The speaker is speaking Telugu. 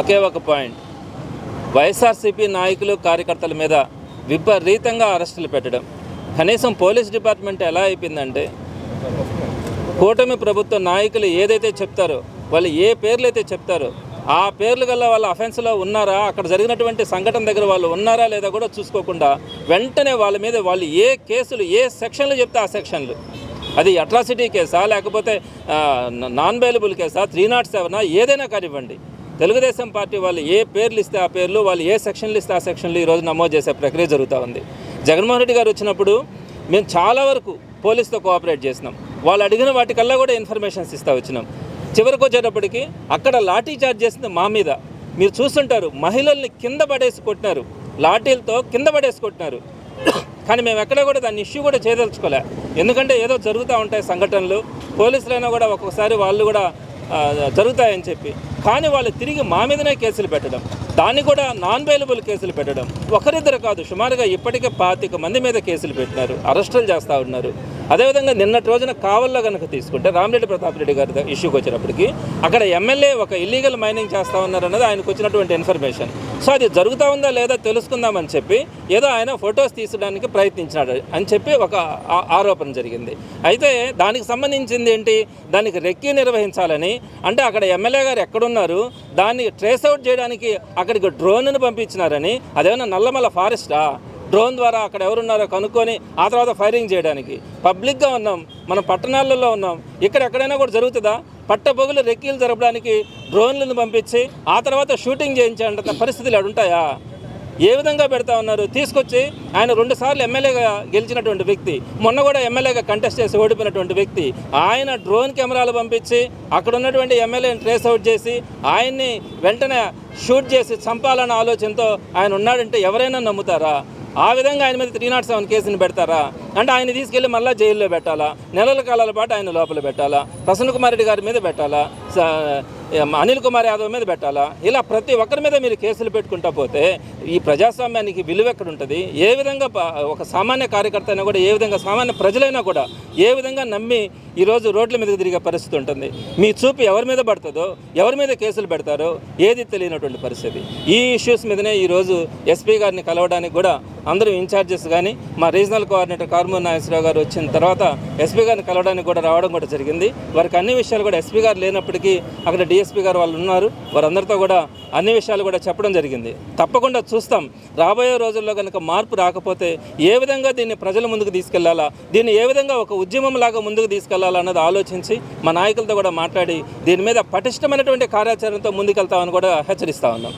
ఒకే ఒక పాయింట్. వైఎస్ఆర్సీపీ నాయకులు కార్యకర్తల మీద విపరీతంగా అరెస్టులు పెట్టడం. కనీసం పోలీస్ డిపార్ట్మెంట్ ఎలా అయిపోయిందంటే కూటమి ప్రభుత్వ నాయకులు ఏదైతే చెప్తారో వాళ్ళు ఏ పేర్లు అయితే చెప్తారో ఆ పేర్లు గల వాళ్ళ అఫెన్స్లో ఉన్నారా అక్కడ జరిగినటువంటి సంఘటన దగ్గర వాళ్ళు ఉన్నారా లేదా కూడా చూసుకోకుండా వెంటనే వాళ్ళ మీద వాళ్ళు ఏ కేసులు ఏ సెక్షన్లు చెప్తే ఆ సెక్షన్లు. అది అట్రాసిటీ కేసా లేకపోతే నాన్ బెయిలబుల్ కేసా త్రీ నాట్ సెవెనా ఏదైనా కానివ్వండి. తెలుగుదేశం పార్టీ వాళ్ళు ఏ పేర్లు ఇస్తే ఆ పేర్లు వాళ్ళు ఏ సెక్షన్లు ఇస్తే ఆ సెక్షన్లు ఈరోజు నమోదు చేసే ప్రక్రియ జరుగుతూ ఉంది. జగన్మోహన్ రెడ్డి గారు వచ్చినప్పుడు మేము చాలా వరకు పోలీస్తో కోఆపరేట్ చేసినాం. వాళ్ళు అడిగిన వాటికల్లా కూడా ఇన్ఫర్మేషన్స్ ఇస్తూ వచ్చినాం. చివరికి వచ్చేటప్పటికి అక్కడ లాఠీ చార్జ్ చేసింది మా మీద. మీరు చూస్తుంటారు మహిళల్ని కింద పడేసి కొట్టినారు. లాఠీలతో కింద పడేసి కొట్టినారు. కానీ మేము ఎక్కడ కూడా దాన్ని ఇష్యూ కూడా చేయదలుచుకోలే. ఎందుకంటే ఏదో జరుగుతూ ఉంటాయి సంఘటనలు. పోలీసులైనా కూడా ఒక్కొక్కసారి వాళ్ళు కూడా జరుగుతాయని చెప్పి. కానీ వాళ్ళు తిరిగి మా మీదనే కేసులు పెట్టడం దాన్ని కూడా నాన్ బెయిలబుల్ కేసులు పెట్టడం ఒకరిద్దరు కాదు. సుమారుగా ఇప్పటికే పాతిక మంది మీద కేసులు పెట్టినారు అరెస్టులు చేస్తూ ఉన్నారు. అదేవిధంగా నిన్నటి రోజున కావల్లో కనుక తీసుకుంటే రామిరెడ్డి ప్రతాప్ రెడ్డి గారి ఇష్యూకి వచ్చినప్పటికీ అక్కడ ఎమ్మెల్యే ఒక ఇల్లీగల్ మైనింగ్ చేస్తూ ఉన్నారన్నది ఆయనకు వచ్చినటువంటి ఇన్ఫర్మేషన్ సో అది జరుగుతూ ఉందా లేదా తెలుసుకుందామని చెప్పి ఏదో ఆయన ఫొటోస్ తీసడానికి ప్రయత్నించినాడు అని చెప్పి ఒక ఆరోపణ జరిగింది. అయితే దానికి సంబంధించింది ఏంటి? దానికి రెక్కి నిర్వహించాలని అంటే అక్కడ ఎమ్మెల్యే గారు ఎక్కడున్నారు దాన్ని ట్రేస్ అవుట్ చేయడానికి అక్కడికి డ్రోన్ను పంపించినారని అదేమన్నా నల్లమల ఫారెస్టా? డ్రోన్ ద్వారా అక్కడ ఎవరున్నారో కనుక్కొని ఆ తర్వాత ఫైరింగ్ చేయడానికి. పబ్లిక్గా ఉన్నాం మనం పట్టణాలలో ఉన్నాం. ఇక్కడ ఎక్కడైనా కూడా జరుగుతుందా? పట్టపొగులు రెక్కీలు జరపడానికి డ్రోన్లను పంపించి ఆ తర్వాత షూటింగ్ చేయించేంత పరిస్థితులు అక్కడ ఉంటాయా? ఏ విధంగా పెడతా ఉన్నారు? తీసుకొచ్చి ఆయన రెండుసార్లు ఎమ్మెల్యేగా గెలిచినటువంటి వ్యక్తి మొన్న కూడా ఎమ్మెల్యేగా కంటెస్ట్ చేసి ఓడిపోయినటువంటి వ్యక్తి ఆయన డ్రోన్ కెమెరాలు పంపించి అక్కడ ఉన్నటువంటి ఎమ్మెల్యేని ట్రేస్ అవుట్ చేసి ఆయన్ని వెంటనే షూట్ చేసి చంపాలన్న ఆలోచనతో ఆయన ఉన్నాడంటే ఎవరైనా నమ్ముతారా? ఆ విధంగా ఆయన మీద త్రీ నాట్ సెవెన్ కేసుని పెడతారా? అంటే ఆయన తీసుకెళ్ళి మళ్ళీ జైల్లో పెట్టాలా? నెలల కాలాల పాటు ఆయన లోపల పెట్టాలా? ప్రసన్న కుమార్ రెడ్డి గారి మీద పెట్టాలా? అనిల్ కుమార్ యాదవ్ మీద పెట్టాలా? ఇలా ప్రతి ఒక్కరి మీద మీరు కేసులు పెట్టుకుంటా పోతే ఈ ప్రజాస్వామ్యానికి విలువ ఎక్కడ ఉంటుంది ఏ విధంగా ఒక సామాన్య కార్యకర్త అయినా కూడా ఏ విధంగా సామాన్య ప్రజలైనా కూడా ఏ విధంగా నమ్మి ఈరోజు రోడ్ల మీదకి తిరిగే పరిస్థితి ఉంటుంది? మీ చూపు ఎవరి మీద పడుతుందో ఎవరి మీద కేసులు పెడతారో ఏది తెలియనటువంటి పరిస్థితి? ఈ ఇష్యూస్ మీదనే ఈరోజు ఎస్పీ గారిని కలవడానికి కూడా అందరూ ఇన్ఛార్జెస్ కానీ మా రీజనల్ కోఆర్డినేటర్ కార్మూర్ నాగేశ్వరరావు గారు వచ్చిన తర్వాత ఎస్పీ గారిని కలవడానికి కూడా రావడం కూడా జరిగింది. వారికి అన్ని విషయాలు కూడా ఎస్పీ గారు లేనప్పటికీ అక్కడ డిఎస్పీ గారు వాళ్ళు ఉన్నారు. వారందరితో కూడా అన్ని విషయాలు కూడా చెప్పడం జరిగింది. తప్పకుండా చూస్తాం. రాబోయే రోజుల్లో కనుక మార్పు రాకపోతే ఏ విధంగా దీన్ని ప్రజల ముందుకు తీసుకెళ్ళాలా దీన్ని ఏ విధంగా ఒక ఉద్యమం లాగా ముందుకు తీసుకెళ్ళాలా అన్నది ఆలోచించి మా నాయకులతో కూడా మాట్లాడి దీని మీద పటిష్టమైనటువంటి కార్యాచరణతో ముందుకెళ్తామని కూడా హెచ్చరిస్తా ఉన్నాం.